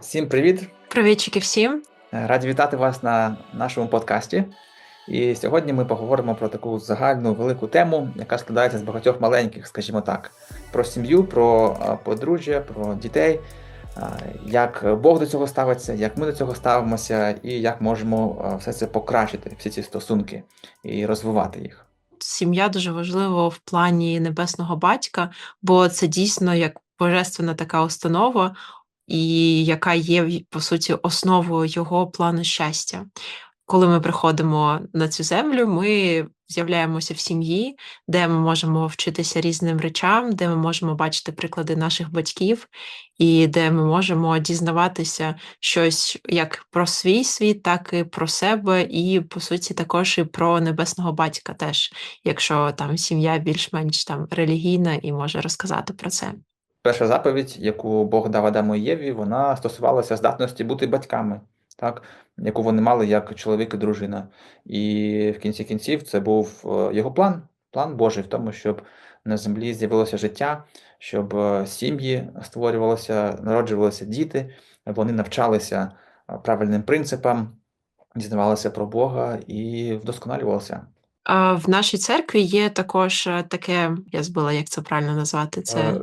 Всім привіт! Привітчики всім! Е, Раді вітати вас на нашому подкасті. І сьогодні ми поговоримо про таку загальну велику тему, яка складається з багатьох маленьких, скажімо так, про сім'ю, про е, подружжя, про дітей, е, як Бог до цього ставиться, як ми до цього ставимося, і як можемо все це покращити, всі ці стосунки і розвивати їх. Сім'я дуже важлива в плані небесного батька, бо це дійсно як божественна така установа, і яка є по суті основою його плану щастя. Коли ми приходимо на цю землю, ми з'являємося в сім'ї, де ми можемо вчитися різним речам, де ми можемо бачити приклади наших батьків, і де ми можемо дізнаватися щось як про свій світ, так і про себе, і по суті також і про небесного батька теж, якщо там сім'я більш-менш там релігійна і може розказати про це. Перша заповідь, яку Бог дав Адаму і Єві, вона стосувалася здатності бути батьками, так, яку вони мали як чоловік і дружина. І в кінці кінців це був е, його план, план Божий в тому, щоб на землі з'явилося життя, щоб е, сім'ї створювалися, народжувалися діти, вони навчалися е, правильним принципам, дізнавалися про Бога і вдосконалювалися. А в нашій церкві є також таке, я збила, як це правильно назвати. Це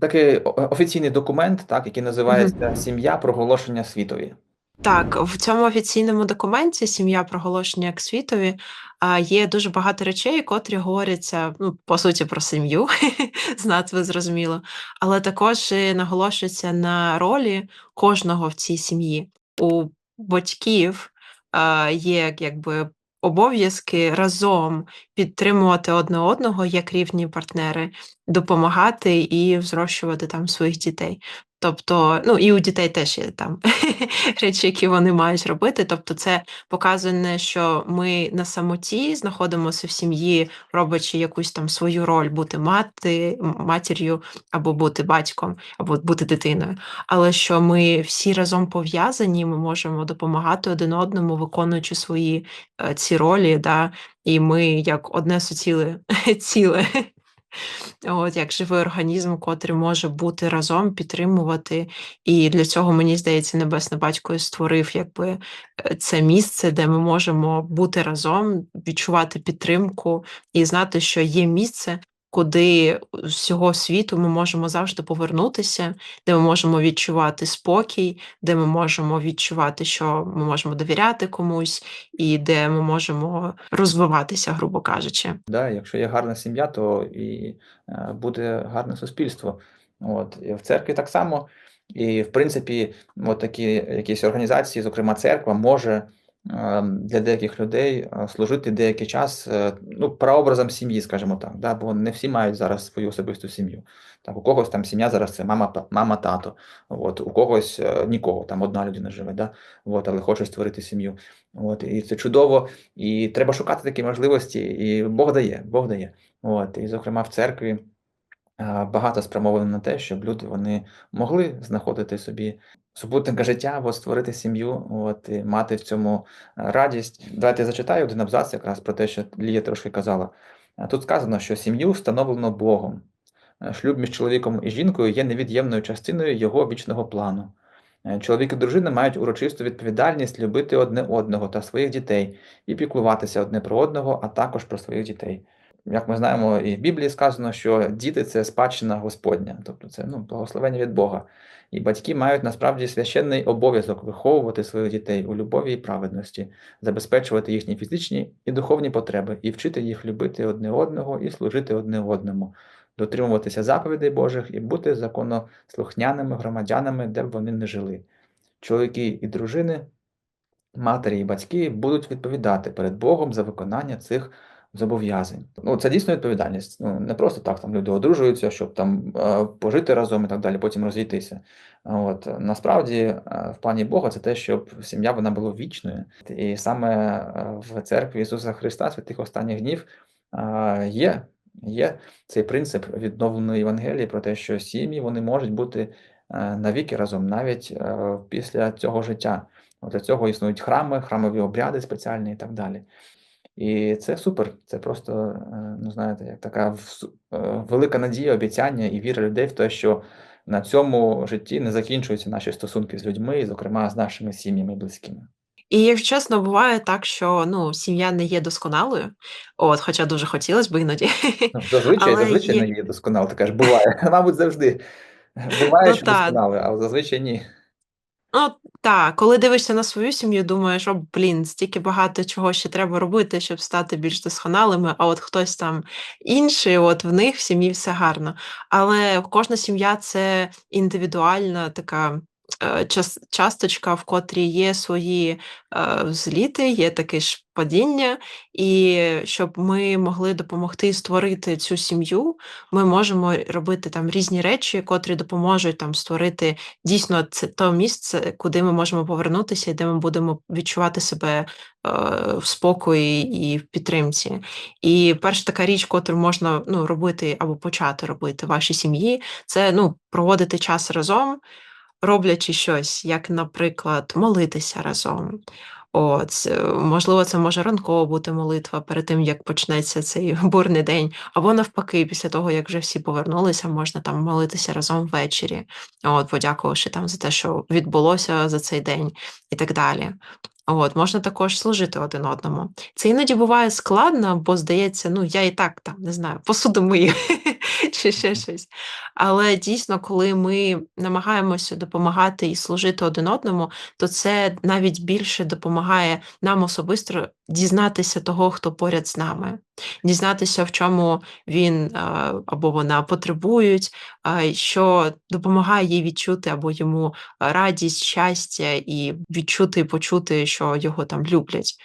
Такий офіційний документ, так, який називається Сім'я проголошення світові. Так, в цьому офіційному документі сім'я проголошення як світові є дуже багато речей, котрі говоряться, ну, по суті, про сім'ю, з назви зрозуміло, але також наголошується на ролі кожного в цій сім'ї. У батьків є якби обов'язки разом підтримувати одне одного як рівні партнери, допомагати і взрощувати там своїх дітей. Тобто, ну і у дітей теж є там речі, які вони мають робити. Тобто, це показує не, що ми на самоті знаходимося в сім'ї, робячи якусь там свою роль, бути мати, матір'ю, або бути батьком, або бути дитиною. Але що ми всі разом пов'язані, ми можемо допомагати один одному, виконуючи свої е, ці ролі, да, і ми як одне суціле ціле. От як живий організм, котрий може бути разом, підтримувати. І для цього, мені здається, Небесне Батько створив якби е, це місце, де ми можемо бути разом, відчувати підтримку і знати, що є місце, куди з всього світу ми можемо завжди повернутися, де ми можемо відчувати спокій, де ми можемо відчувати, що ми можемо довіряти комусь, і де ми можемо розвиватися, грубо кажучи. Да, якщо є гарна сім'я, то і е, буде гарне суспільство. От. І в церкві так само. І, в принципі, от такі якісь організації, зокрема церква, може для деяких людей е, служити деякий час е, ну, прообразом сім'ї, скажімо так. Да? Бо не всі мають зараз свою особисту сім'ю. Так, у когось там сім'я зараз це мама, мама, тато. От, у когось е, нікого, там одна людина живе, да? От, але хоче створити сім'ю. От, і це чудово. І треба шукати такі можливості, і Бог дає, Бог дає. От, і, зокрема, в церкві багато спрямовано на те, щоб люди вони могли знаходити собі супутника життя, от, створити сім'ю, от, і мати в цьому радість. Давайте я зачитаю один абзац якраз про те, що Лія трошки казала. Тут сказано, що сім'ю встановлено Богом. Е, Шлюб між чоловіком і жінкою є невід'ємною частиною його вічного плану. Е, Чоловік і дружина мають урочисту відповідальність любити одне одного та своїх дітей і піклуватися одне про одного, а також про своїх дітей. Як ми знаємо, і в Біблії сказано, що діти це спадщина Господня, тобто це ну, благословення від Бога. І батьки мають насправді священний обов'язок виховувати своїх дітей у любові і праведності, забезпечувати їхні фізичні і духовні потреби, і вчити їх любити одне одного і служити одне одному, дотримуватися заповідей Божих і бути законослухняними громадянами, де б вони не жили. Чоловіки і дружини матері і батьки будуть відповідати перед Богом за виконання цих зобов'язань. Ну, це дійсно відповідальність. Ну, не просто так там люди одружуються, щоб там е, пожити разом і так далі, потім розійтися. От насправді, е, в плані Бога, це те, щоб сім'я вона була вічною. І саме е, в церкві Ісуса Христа, святих останніх днів, є, є цей принцип відновленої Євангелії про те, що сім'ї вони можуть бути навіки разом, навіть після цього життя. Для цього існують храми, храмові обряди спеціальні і так далі. І це супер. Це просто, е, ну знаєте, як така е, велика надія, обіцяння і віра людей в те, що на цьому житті не закінчуються наші стосунки з людьми, зокрема з нашими сім'ями близькими. І якщо чесно, буває так, що ну, сім'я не є досконалою, от, хоча дуже хотілося б іноді. Ну, зазвичай, Але зазвичай є... не є досконало, ти кажеш, буває. Мабуть, завжди. Буває, Ну що досконало, але зазвичай ні. Ну, так, коли дивишся на свою сім'ю, думаєш, о, блін, стільки багато чого ще треба робити, щоб стати більш досконалими, а от хтось там інший, от в них в сім'ї все гарно. Але кожна сім'я це індивідуальна така часточка, в котрій є свої е, взліти, є таке ж падіння, і щоб ми могли допомогти створити цю сім'ю, ми можемо робити там різні речі, котрі допоможуть там створити дійсно це то місце, куди ми можемо повернутися, і де ми будемо відчувати себе е, в спокої і в підтримці. І перша така річ, котру можна ну, робити або почати робити в вашій сім'ї, це ну, проводити час разом, роблячи щось, як, наприклад, молитися разом. От, можливо, це може ранково бути молитва перед тим, як почнеться цей бурний день, або навпаки, після того, як вже всі повернулися, можна там молитися разом ввечері, от, подякувавши там за те, що відбулося за цей день, і так далі. От, можна також служити один одному. Це іноді буває складно, бо здається, ну я і так там не знаю, посуду мию чи ще щось. Але дійсно, коли ми намагаємося допомагати і служити один одному, то це навіть більше допомагає нам особисто дізнатися того, хто поряд з нами, дізнатися, в чому він або вона потребують, що допомагає їй відчути або йому радість, щастя, і відчути почути, що його там люблять.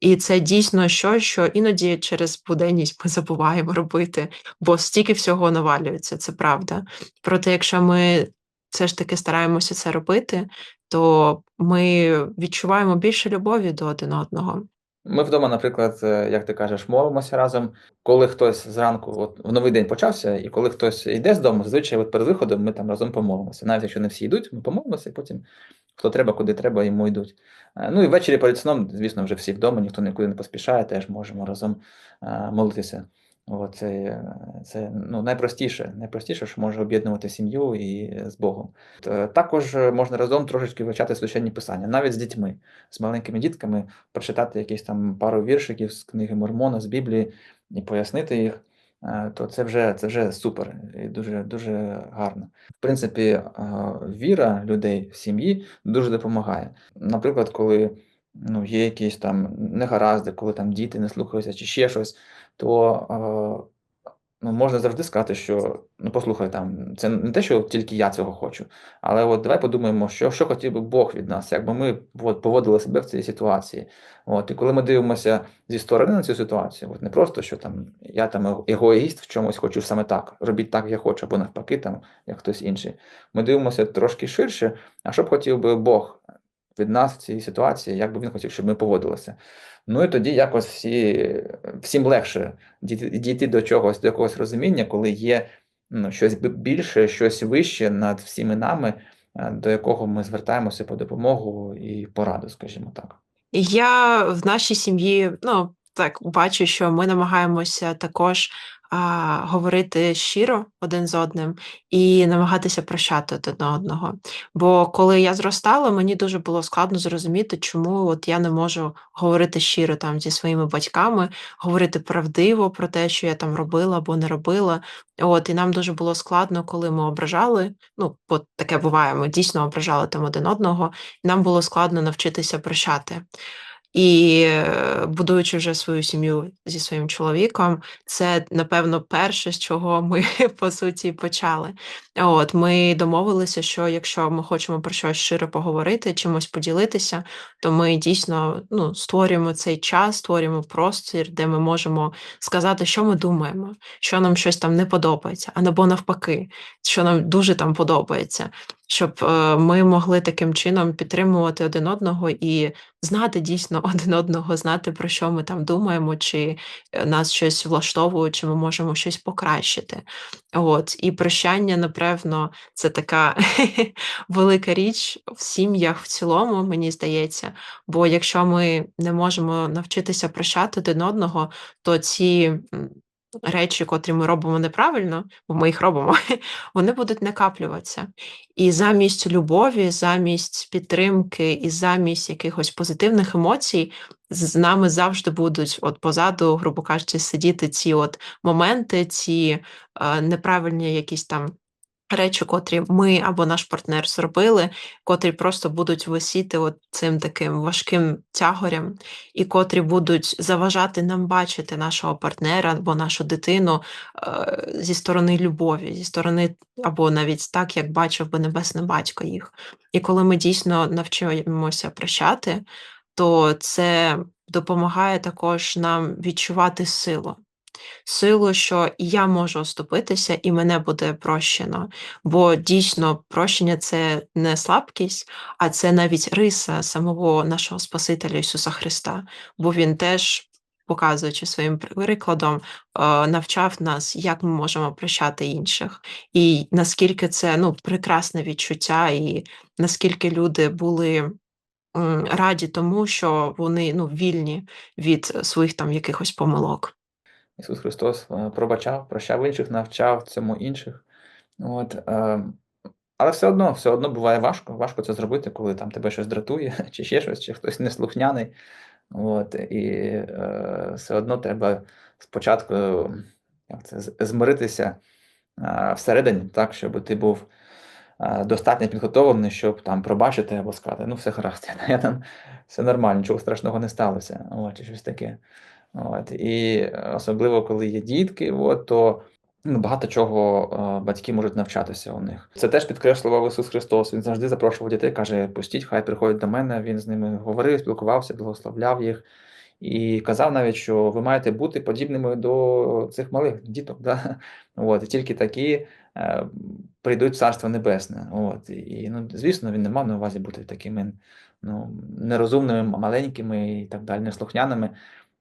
І це дійсно щось, що іноді через буденність ми забуваємо робити, бо стільки всього навалюється, це правда. Проте, якщо ми все ж таки стараємося це робити, то ми відчуваємо більше любові до один одного. Ми вдома, наприклад, е, як ти кажеш, молимося разом. Коли хтось зранку, от в новий день почався, і коли хтось йде з дому, зазвичай от перед виходом ми там разом помолимося. Навіть якщо не всі йдуть, ми помолимося, і потім хто треба, куди треба, йому йдуть. Е, Ну і ввечері перед сном, звісно, вже всі вдома, ніхто нікуди не поспішає, теж можемо разом е, молитися. От, це, ну, найпростіше, найпростіше, що може об'єднувати сім'ю і з Богом. Е, Також можна разом трошечки вивчати священні писання, навіть з дітьми, з маленькими дітками, прочитати якісь там пару віршиків з книги Мормона, з Біблії і пояснити їх. е, То це вже це вже супер і дуже дуже гарно. В принципі, е, віра людей в сім'ї дуже допомагає. Наприклад, коли ну, є якісь там негаразди, коли там діти не слухаються чи ще щось, то е, ну, можна завжди сказати, що ну послухай, там це не те, що тільки я цього хочу, але от давай подумаємо, що, що хотів би Бог від нас, якби ми от, поводили себе в цій ситуації. От, і коли ми дивимося зі сторони на цю ситуацію, от не просто що там я там егоїст в чомусь хочу саме так, робіть так, як я хочу, або навпаки, там як хтось інший. Ми дивимося трошки ширше, а що б хотів би Бог від нас в цій ситуації, як би він хотів, щоб ми поводилися. Ну і тоді якось всі, всім легше дійти, до чогось, до якогось розуміння, коли є ну, щось більше, щось вище над всіми нами, е, до якого ми звертаємося по допомогу і пораду, скажімо так. Я в нашій сім'ї, ну, так, бачу, що ми намагаємося також а, говорити щиро один з одним і намагатися прощати один одного. Бо коли я зростала, мені дуже було складно зрозуміти, чому от я не можу говорити щиро там зі своїми батьками, говорити правдиво про те, що я там робила або не робила. От, і нам дуже було складно, коли ми ображали. Ну, бо таке буває, ми дійсно ображали там один одного, і нам було складно навчитися прощати. І е, будуючи вже свою сім'ю зі своїм чоловіком, це, напевно, перше, з чого ми по суті почали. От ми домовилися, що якщо ми хочемо про щось щиро поговорити, чимось поділитися, то ми дійсно ну, створюємо цей час, створюємо простір, де ми можемо сказати, що ми думаємо, що нам щось там не подобається, або навпаки, що нам дуже там подобається, щоб е, ми могли таким чином підтримувати один одного і знати дійсно один одного, знати про що ми там думаємо, чи е, нас щось влаштовує, чи ми можемо щось покращити. От і прощання, напевно, це така велика річ в сім'ях в цілому, мені здається. Бо якщо ми не можемо навчитися прощати один одного, то ці речі, котрі ми робимо неправильно, бо ми їх робимо, вони будуть накаплюватися. І замість любові, замість підтримки і замість якихось позитивних емоцій з нами завжди будуть от позаду, грубо кажучи, сидіти ці от моменти, ці е, неправильні якісь там речі, котрі ми або наш партнер зробили, котрі просто будуть висіти от цим таким важким тягорем, і котрі будуть заважати нам бачити нашого партнера або нашу дитину е, зі сторони любові, зі сторони, або навіть так, як бачив би небесне батько їх. І коли ми дійсно навчимося прощати, то це допомагає також нам відчувати силу силу, що я можу оступитися, і мене буде прощено. Бо дійсно прощення це не слабкість, а це навіть риса самого нашого Спасителя Ісуса Христа, бо Він теж. Показуючи своїм прикладом, навчав нас, як ми можемо прощати інших, і наскільки це ну прекрасне відчуття, і наскільки люди були раді тому, що вони ну вільні від своїх там якихось помилок. Ісус Христос е, пробачав, прощав інших, навчав цьому інших. От, е, Але все одно все одно буває важко. Важко це зробити, коли там тебе щось дратує, чи ще щось, чи хтось неслухняний. От, І е, все одно треба спочатку як це, змиритися всередині, так, щоб ти був достатньо підготовлений, щоб там пробачити або сказати, ну все гаразд, я там все нормально, нічого страшного не сталося. От, чи щось таке. От, І особливо, коли є дітки, от, то ну, багато чого е, батьки можуть навчатися у них. Це теж підкреслював Ісус Христос. Він завжди запрошував дітей, каже: пустіть, хай приходять до мене. Він з ними говорив, спілкувався, благословляв їх. І казав навіть, що ви маєте бути подібними до цих малих діток. Да? От, І тільки такі е, прийдуть в Царство Небесне. От, І, ну, звісно, він не мав на увазі бути такими ну, нерозумними, маленькими і так далі, неслухняними.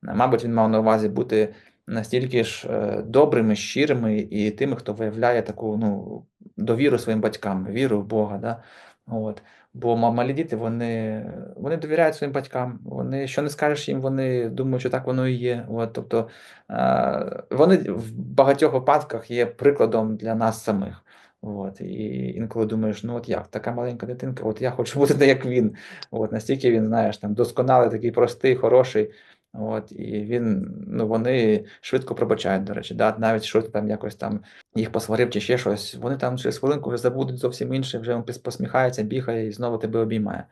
Мабуть, він мав на увазі бути настільки ж е, добрими, щирими і тими, хто виявляє таку ну, довіру своїм батькам, віру в Бога. Да? От. Бо малі діти вони вони довіряють своїм батькам, вони що не скажеш їм, вони думають, що так воно і є. От, Тобто е, вони в багатьох випадках є прикладом для нас самих. От, І інколи думаєш, ну от як, така маленька дитинка, от я хочу бути як він. От, Настільки він, знаєш, там досконалий, такий простий, хороший. От, І він, ну вони швидко пробачають, до речі, да? навіть що там якось там їх посварив чи ще щось, вони там через хвилинку вже забудуть зовсім інше, вже він посміхається, бігає і знову тебе обіймає.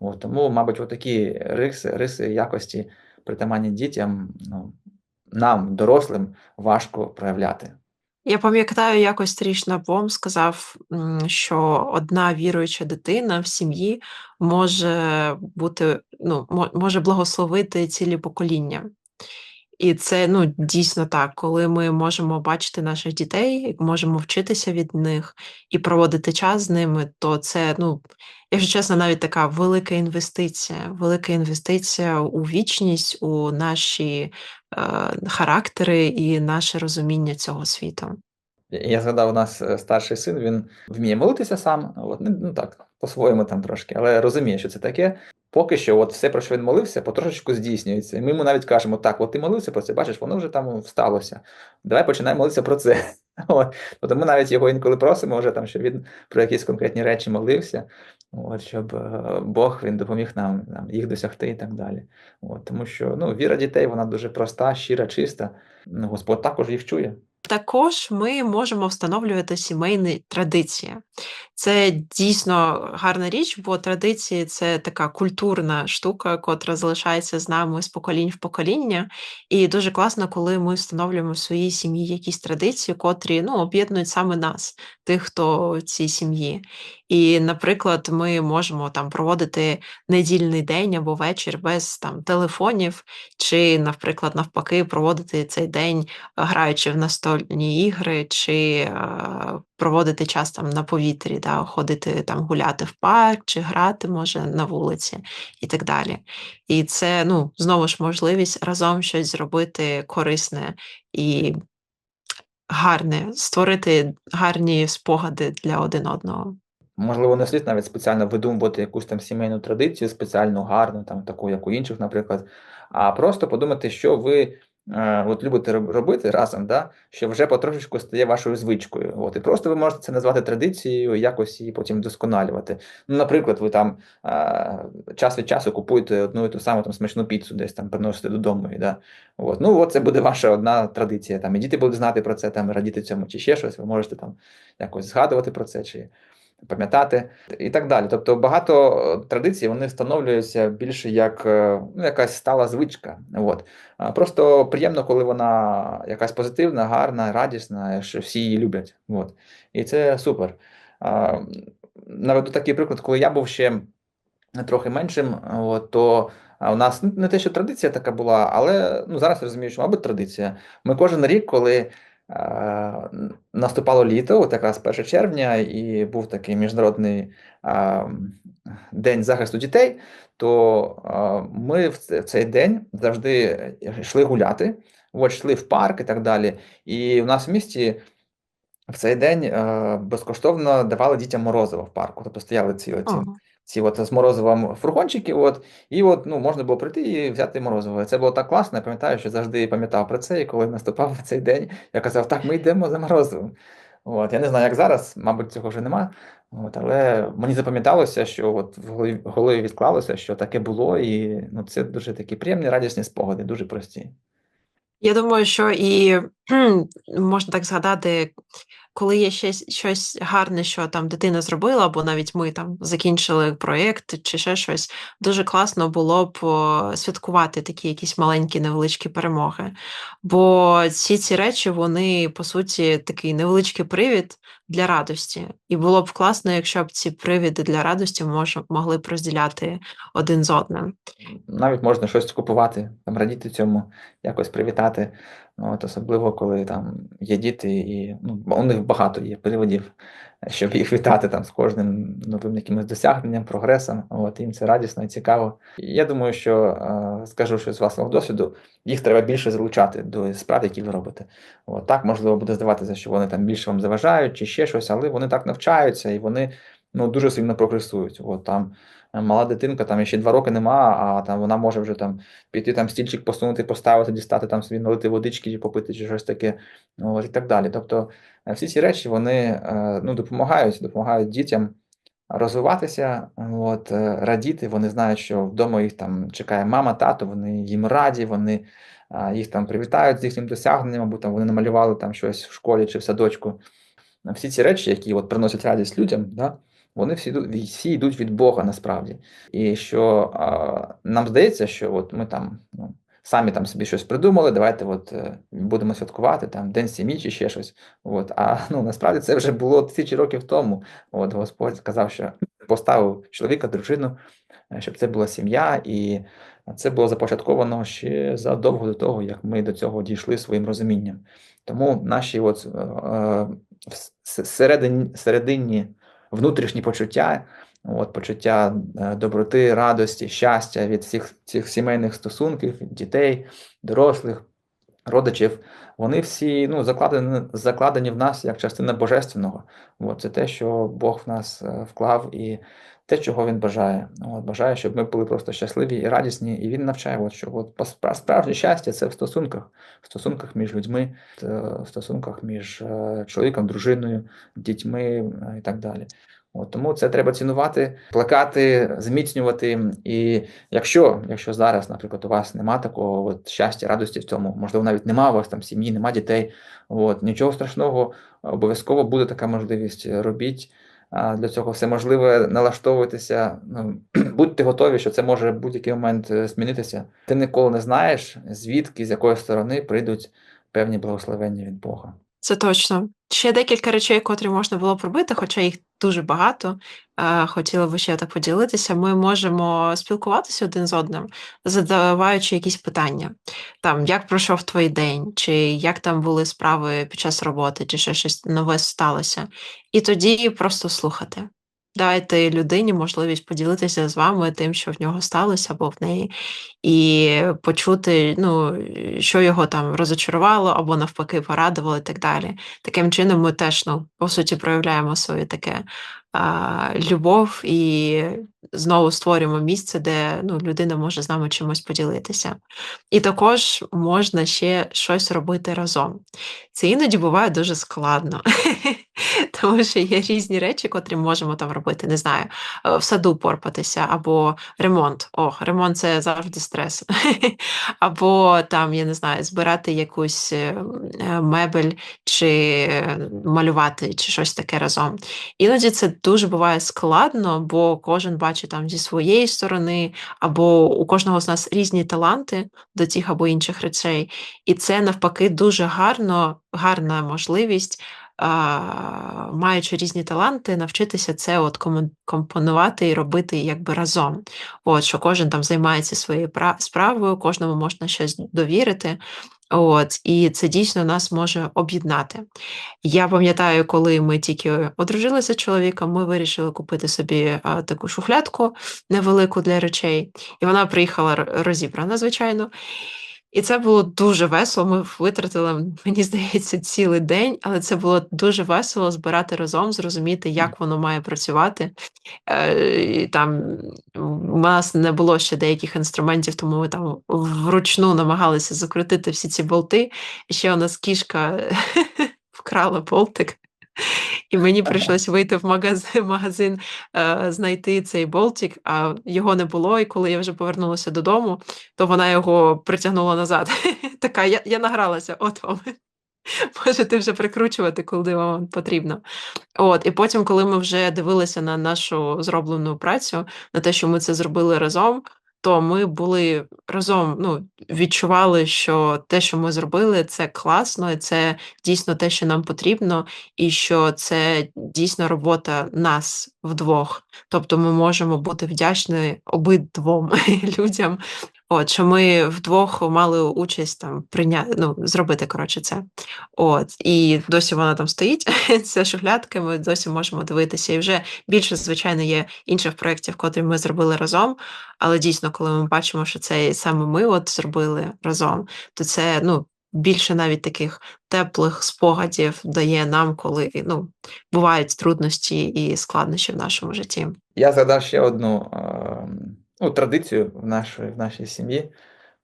От, Тому, мабуть, такі риси, риси якості притаманні дітям, ну, нам, дорослим, важко проявляти. Я пам'ятаю, якось Тріш пом сказав, що одна віруюча дитина в сім'ї може бути, ну, може благословити цілі покоління. І це ну, дійсно так, коли ми можемо бачити наших дітей, можемо вчитися від них і проводити час з ними, то це, ну, якщо чесно, навіть така велика інвестиція, велика інвестиція у вічність, у наші е, характери і наше розуміння цього світу. Я згадав, у нас е, старший син, він вміє молитися сам, от, ну, ну так, по-своєму там трошки, але розуміє, що це таке. Поки що, от все, про що він молився, потрошечку здійснюється. І ми йому навіть кажемо, так, от ти молився про це, бачиш, воно вже там всталося. Давай починаємо молитися про це. От. Тобто ми навіть його інколи просимо, вже там, щоб він про якісь конкретні речі молився, от, щоб е, Бог він допоміг нам, нам їх досягти і так далі. От, Тому що ну, віра дітей вона дуже проста, щира, чиста. Ну, Господь також їх чує. Також ми можемо встановлювати сімейні традиції. Це дійсно гарна річ, бо традиції це така культурна штука, котра залишається з нами з поколінь в покоління. І дуже класно, коли ми встановлюємо в своїй сім'ї якісь традиції, котрі ну, об'єднують саме нас, тих, хто в цій сім'ї. І, наприклад, ми можемо там проводити недільний день або вечір без там телефонів, чи, наприклад, навпаки, проводити цей день, граючи в настольні ігри, чи е, проводити час там на повітрі, да, ходити там гуляти в парк, чи грати може на вулиці і так далі. І це ну, знову ж можливість разом щось зробити корисне і гарне, створити гарні спогади для один одного. Можливо, не слід навіть спеціально видумувати якусь там сімейну традицію, спеціальну, гарну, там таку, як у інших, наприклад, а просто подумати, що ви от любите робити разом, да, що вже потрошечку стає вашою звичкою. От, І просто ви можете це назвати традицією, якось її потім вдосконалювати. Ну, Наприклад, ви там е, час від часу купуєте одну і ту саму там смачну піцу, десь там приносите додому. Да. От. Ну, от це буде ваша одна традиція. Там, І діти будуть знати про це, там, радіти цьому, чи ще щось, ви можете там якось згадувати про це. чи пам'ятати і так далі. Тобто багато е, традицій вони встановлюються більше як е, ну, якась стала звичка. От. Просто приємно, коли вона якась позитивна, гарна, радісна, що всі її люблять. От. І це супер. Наведу такий приклад, коли я був ще трохи меншим, от, то у нас не те, що традиція така була, але ну, зараз розумію, що, мабуть, традиція. Ми кожен рік, коли Наступало літо, от якраз 1 червня, і був такий міжнародний день захисту дітей. То ми в цей день завжди йшли гуляти, от, йшли в парк і так далі. І у нас в місті в цей день безкоштовно давали дітям морозиво в парку, тобто стояли ці оці ці от з морозивом фургончики, от, і от ну, можна було прийти і взяти морозиво. Це було так класно, я пам'ятаю, що завжди пам'ятав про це, і коли наступав цей день, я казав, так, ми йдемо за морозивом. От, Я не знаю, як зараз, мабуть, цього вже нема. От, Але мені запам'яталося, що от в голові, відклалося, що таке було, і ну, це дуже такі приємні, радісні спогади, дуже прості. Я думаю, що і можна так згадати, коли є ще щось гарне, що там дитина зробила, або навіть ми там закінчили проєкт чи ще щось, дуже класно було б святкувати такі якісь маленькі невеличкі перемоги. Бо всі ці речі, вони по суті такий невеличкий привід для радості. І було б класно, якщо б ці привіди для радості мож, могли б розділяти один з одним. Навіть можна щось купувати, там радіти цьому, якось привітати. От, Особливо, коли там є діти, і ну, у них багато є приводів, щоб їх вітати там з кожним новим якимось досягненням, прогресом. От, Їм це радісно і цікаво. Я думаю, що е, скажу, що з власного досвіду їх треба більше залучати до справ, які ви робите. От, Так, можливо, буде здаватися, що вони там більше вам заважають чи ще щось, але вони так навчаються і вони ну, дуже сильно прогресують. От, там мала дитинка, там ще два роки нема, а там вона може вже там піти там стільчик посунути, поставити, дістати там собі налити водички, чи попити, чи щось таке, от, і так далі. Тобто е, всі ці речі вони е, ну, допомагають, допомагають дітям розвиватися, от, е, радіти. Вони знають, що вдома їх там чекає мама, тато, вони їм раді, вони їх там привітають з їхнім досягненням, або там вони намалювали там щось в школі чи в садочку. Всі ці речі, які от приносять радість людям, да, вони всі всі йдуть від Бога насправді. І що а, нам здається, що от ми там ну, самі там собі щось придумали, давайте от е, будемо святкувати там День сім'ї чи ще щось. От. А ну насправді це вже було тисячі років тому. От Господь сказав, що поставив чоловіка, дружину, е, щоб це була сім'я, і це було започатковано ще задовго до того, як ми до цього дійшли своїм розумінням. Тому наші от е, е середині, серединні внутрішні почуття, от, почуття е, доброти, радості, щастя від всіх цих сімейних стосунків, дітей, дорослих, родичів, вони всі ну, закладені закладені в нас як частина божественного. От, Це те, що Бог в нас е, вклав, і те, чого він бажає. От, Бажає, щоб ми були просто щасливі і радісні, і він навчає, от, що от, справжнє щастя це в стосунках, в стосунках між людьми, в стосунках між е, чоловіком, дружиною, дітьми і так далі. От, Тому це треба цінувати, плекати, зміцнювати. І якщо якщо зараз, наприклад, у вас нема такого от щастя, радості в цьому, можливо, навіть нема у вас там сім'ї, нема дітей, от, нічого страшного, обов'язково буде така можливість. Робіть для цього все можливе, налаштовуйтеся, ну, будьте готові, що це може в будь-який момент е, змінитися. Ти ніколи не знаєш, звідки, з якої сторони прийдуть певні благословення від Бога. Це точно. Ще декілька речей, котрі можна було б робити, хоча їх дуже багато. Хотіла б ще так поділитися. Ми можемо спілкуватися один з одним, задаваючи якісь питання, там як пройшов твій день, чи як там були справи під час роботи, чи ще щось нове сталося. І тоді просто слухати. Дайте людині можливість поділитися з вами тим, що в нього сталося або в неї, і почути, ну, що його там розочарувало, або навпаки порадувало, і так далі. Таким чином, ми теж, ну, по суті, проявляємо своє таке любов і знову створюємо місце, де ну, людина може з нами чимось поділитися. І також можна ще щось робити разом. Це іноді буває дуже складно, тому що є різні речі, котрі можемо там робити. Не знаю, е, в саду порпатися, або ремонт. О, ремонт це завжди стрес. Або там, я не знаю, збирати якусь е, е, мебель, чи малювати, чи щось таке разом. Іноді це дуже буває складно, бо кожен бачить там зі своєї сторони, або у кожного з нас різні таланти до тих або інших речей. І це навпаки дуже гарно, гарна можливість. Маючи різні таланти, навчитися це от компонувати і робити якби разом. От, Що кожен там займається своєю справою, кожному можна щось довірити. От, І це дійсно нас може об'єднати. Я пам'ятаю, коли ми тільки одружилися з чоловіком, ми вирішили купити собі а, таку шухлядку невелику для речей, і вона приїхала розібрана, звичайно. І це було дуже весело. Ми витратили, мені здається, цілий день, але це було дуже весело збирати разом, зрозуміти, як воно має працювати. Е, і Там у нас не було ще деяких інструментів, тому ми там вручну намагалися закрутити всі ці болти. І ще у нас кішка вкрала болтик. І мені прийшлося вийти в магазин магазин, е, знайти цей болтик, а його не було. І коли я вже повернулася додому, то вона його притягнула назад. Така, я я награлася, от вам. Можете вже прикручувати, коли вам потрібно. От, І потім, коли ми вже дивилися на нашу зроблену працю, на те, що ми це зробили разом, то ми були разом, ну, відчували, що те, що ми зробили, це класно, і це дійсно те, що нам потрібно, і що це дійсно робота нас вдвох. Тобто ми можемо бути вдячні обидвом людям От, що ми вдвох мали участь там прийняти, ну, зробити коротше це. От, І досі вона там стоїть, ця шухлядка, ми досі можемо дивитися. І вже більше, звичайно, є інших проєктів, котрі ми зробили разом. Але дійсно, коли ми бачимо, що це саме ми от зробили разом, то це ну, більше навіть таких теплих спогадів дає нам, коли ну, бувають трудності і складнощі в нашому житті. Я згадав ще одну. Е ну, традицію в нашій, в нашій сім'ї,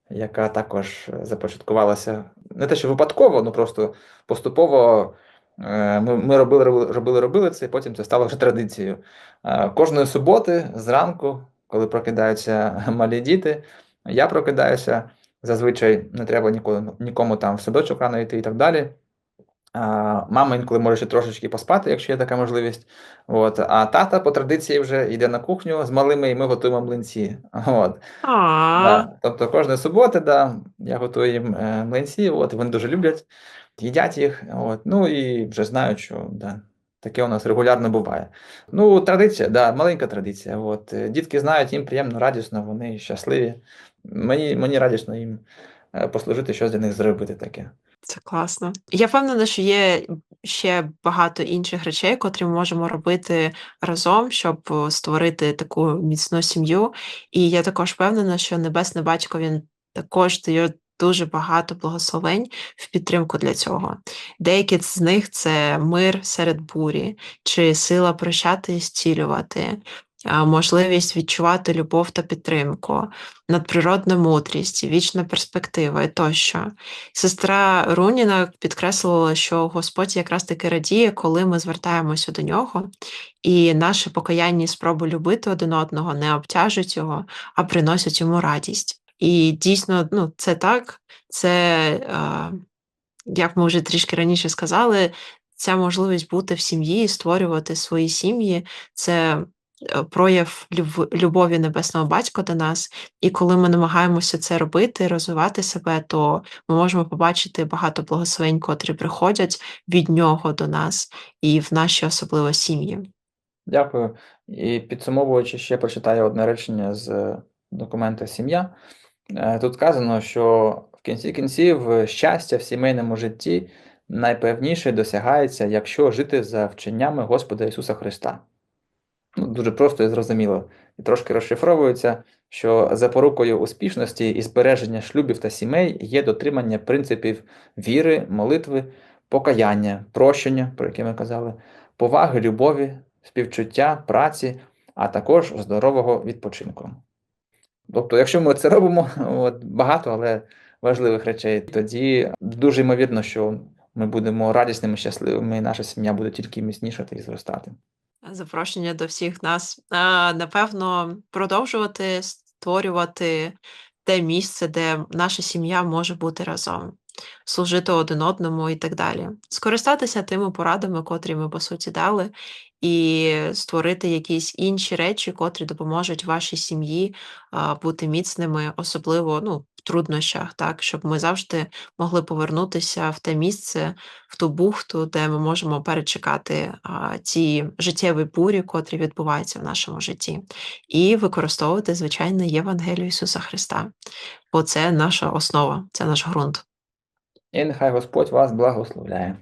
яка також започаткувалася не те, що випадково, ну просто поступово е, ми ми робили, робили, робили це, і потім це стало вже традицією. Е, кожної суботи зранку, коли прокидаються малі діти, я прокидаюся. Зазвичай не треба нікому, нікому там в садочок рано йти і так далі. Мама інколи може ще трошечки поспати, якщо є така можливість. От. А тата по традиції вже йде на кухню з малими, і ми готуємо млинці. От. Да. Тобто кожної суботи да, я готую їм е, млинці, от, вони дуже люблять, їдять їх. От. Ну і вже знають, що да, таке у нас регулярно буває. Ну, традиція, да, маленька традиція. От. Дітки знають, їм приємно, радісно, вони щасливі. Мені, Мені радісно їм е, послужити, щось для них зробити таке. Це класно. Я впевнена, що є ще багато інших речей, котрі ми можемо робити разом, щоб створити таку міцну сім'ю. І я також впевнена, що Небесне Батько він також дає дуже багато благословень в підтримку для цього. Деякі з них це мир серед бурі, чи сила прощати і зцілювати, можливість відчувати любов та підтримку, надприродна мудрість, вічна перспектива і тощо. Сестра Руніна підкреслила, що Господь якраз таки радіє, коли ми звертаємося до нього, і наші покаянні спроби любити один одного не обтяжують його, а приносять йому радість. І дійсно, ну, це так, це, як ми вже трішки раніше сказали, ця можливість бути в сім'ї створювати свої сім'ї, це прояв любові небесного батька до нас, і коли ми намагаємося це робити, розвивати себе, то ми можемо побачити багато благословень, котрі приходять від нього до нас і в наші особливо сім'ї. Дякую. І підсумовуючи, ще прочитаю одне речення з документа Сім'я. Е, тут сказано, що в кінці кінців щастя в сімейному житті найпевніше досягається, якщо жити за вченнями Господа Ісуса Христа ну, дуже просто і зрозуміло, і трошки розшифровується, що запорукою успішності і збереження шлюбів та сімей є дотримання принципів віри, молитви, покаяння, прощення, про яке ми казали, поваги, любові, співчуття, праці, а також здорового відпочинку. Тобто, якщо ми це робимо, от, багато, але важливих речей, тоді дуже ймовірно, що ми будемо радісними, щасливими, і наша сім'я буде тільки міцнішати і зростати. Запрошення до всіх нас. Напевно, продовжувати створювати те місце, де наша сім'я може бути разом, служити один одному і так далі. Скористатися тими порадами, котрі ми, по суті, дали, і створити якісь інші речі, котрі допоможуть вашій сім'ї бути міцними, особливо ну, в труднощах, так, щоб ми завжди могли повернутися в те місце, в ту бухту, де ми можемо перечекати ті життєві бурі, котрі відбуваються в нашому житті, і використовувати, звичайно, Євангелію Ісуса Христа, бо це наша основа, це наш ґрунт. І нехай Господь вас благословляє.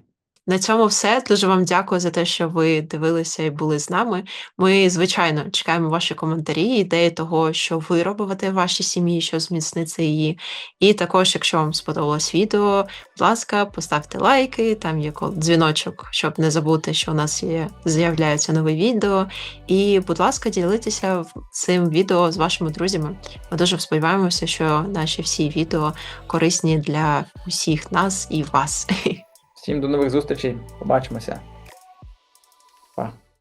На цьому все. Дуже вам дякую за те, що ви дивилися і були з нами. Ми, звичайно, чекаємо ваші коментарі, ідеї того, що ви робите в вашій сім'ї, що зміцниться її. І також, якщо вам сподобалось відео, будь ласка, поставте лайки, там є дзвіночок, щоб не забути, що у нас є, з'являються нові відео. І, будь ласка, ділитеся цим відео з вашими друзями. Ми дуже сподіваємося, що наші всі відео корисні для усіх нас і вас. Всім до нових зустрічей. Побачимося.